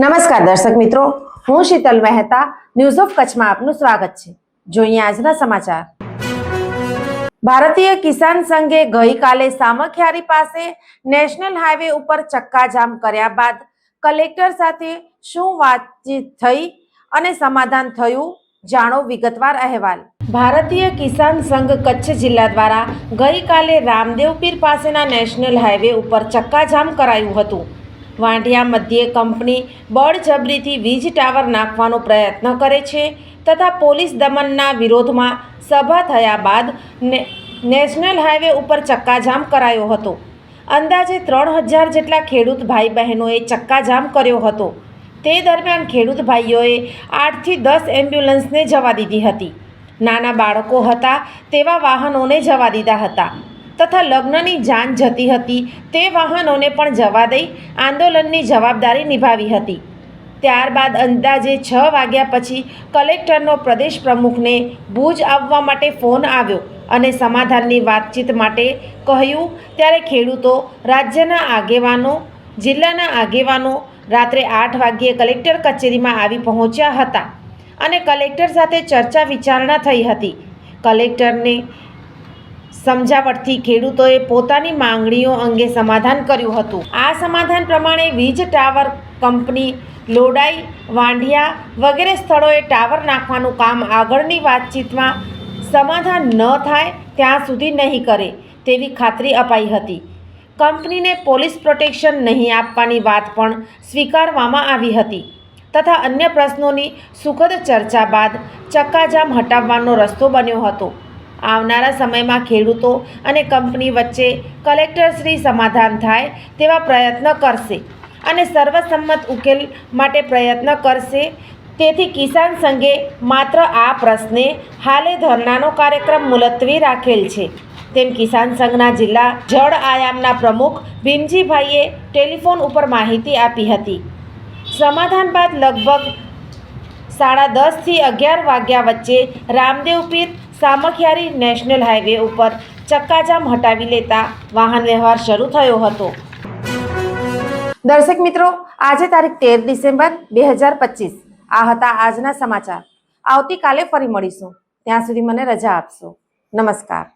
નમસ્કાર દર્શક મિત્રો, હું શીતલ મહેતા ન્યૂઝ ઓફ કચ્છમાં આપનું સ્વાગત છે. જોઈએ આજના સમાચાર. ભારતીય કિસાન સંઘે ગઈકાલે સામખિયારી પાસે નેશનલ હાઈવે ઉપર ચક્કાજામ કર્યા બાદ કલેક્ટર સાથે શું વાતચીત થઈ અને સમાધાન થયું, જાણો વિગતવાર અહેવાલ. ભારતીય કિસાન સંઘ કચ્છ જિલ્લા દ્વારા ગઈકાલે રામદેવપીર પાસેના નેશનલ હાઈવે ઉપર ચક્કાજામ કરાયું હતું. વાંઢિયા મધ્યે કંપની બળજબરીથી વીજ ટાવર નાખવાનો પ્રયત્ન કરે છે તથા પોલીસ દમનના વિરોધમાં સભા થયા બાદ નેશનલ હાઈવે ઉપર ચક્કાજામ કરાયો હતો. અંદાજે ત્રણ હજાર જેટલા ખેડૂત ભાઈ બહેનોએ ચક્કાજામ કર્યો હતો. તે દરમિયાન ખેડૂત ભાઈઓએ આઠથી દસ એમ્બ્યુલન્સને જવા દીધી હતી. નાના બાળકો હતા તેવા વાહનોને જવા દીધા હતા. તથા લગ્નની જાન જતી હતી. તે વાહનોને પણ જવા દઈ, આંદોલનની જવાબદારી નિભાવી હતી. ત્યારબાદ અંદાજે છ વાગ્યા પછી કલેક્ટરનો પ્રદેશ પ્રમુખને ભુજ આવવા માટે ફોન આવ્યો અને સમાધાનની વાતચીત માટે કહ્યું, ત્યારે ખેડૂતો, રાજ્યના આગેવાનો, જિલ્લાના આગેવાનો રાત્રે આઠ વાગ્યે કલેક્ટર કચેરીમાં આવી પહોંચ્યા હતા અને કલેક્ટર સાથે ચર્ચા વિચારણા થઈ હતી. કલેક્ટરને સમજાવટથી ખેડૂતોએ પોતાની માંગણીઓ અંગે સમાધાન કર્યું હતું. આ સમાધાન પ્રમાણે વીજ ટાવર કંપની, લોડાઈ, વાંઢિયા વગેરે સ્થળોએ ટાવર નાખવાનું કામ આગળની વાતચીતમાં સમાધાન ન થાય ત્યાં સુધી નહીં કરે તેવી ખાતરી અપાઈ હતી. કંપનીને પોલીસ પ્રોટેક્શન નહીં આપવાની વાત પણ સ્વીકારવામાં આવી હતી તથા અન્ય પ્રશ્નોની સુખદ ચર્ચા બાદ ચક્કાજામ હટાવવાનો રસ્તો બન્યો હતો. આવનારા સમયમાં ખેડૂતો અને કંપની વચ્ચે કલેક્ટરશ્રી સમાધાન થાય તેવા પ્રયત્ન કરશે અને સર્વસંમત ઉકેલ માટે પ્રયત્ન કરશે. તેથી કિસાન સંઘે માત્ર આ પ્રશ્ને હાલે ધરણાનો કાર્યક્રમ મુલતવી રાખેલ છે. તેમ કિસાન સંઘના જિલ્લા જળ આયામના પ્રમુખ ભીમજીભાઈએ ટેલિફોન ઉપર માહિતી આપી હતી. સમાધાન બાદ લગભગ સાડા દસથી અગિયાર વાગ્યા વચ્ચે રામદેવપીર સામખિયારી નેશનલ હાઈવે ઉપર ચક્કાજામ હટાવી લેતા વાહન વ્યવહાર શરૂ થયો હતો. દર્શક મિત્રો, આજે તારીખ તેર ડિસેમ્બર બે હજાર પચીસ. આ હતા આજના સમાચાર. આવતીકાલે ફરી મળીશું. ત્યાં સુધી મને રજા આપશો. નમસ્કાર.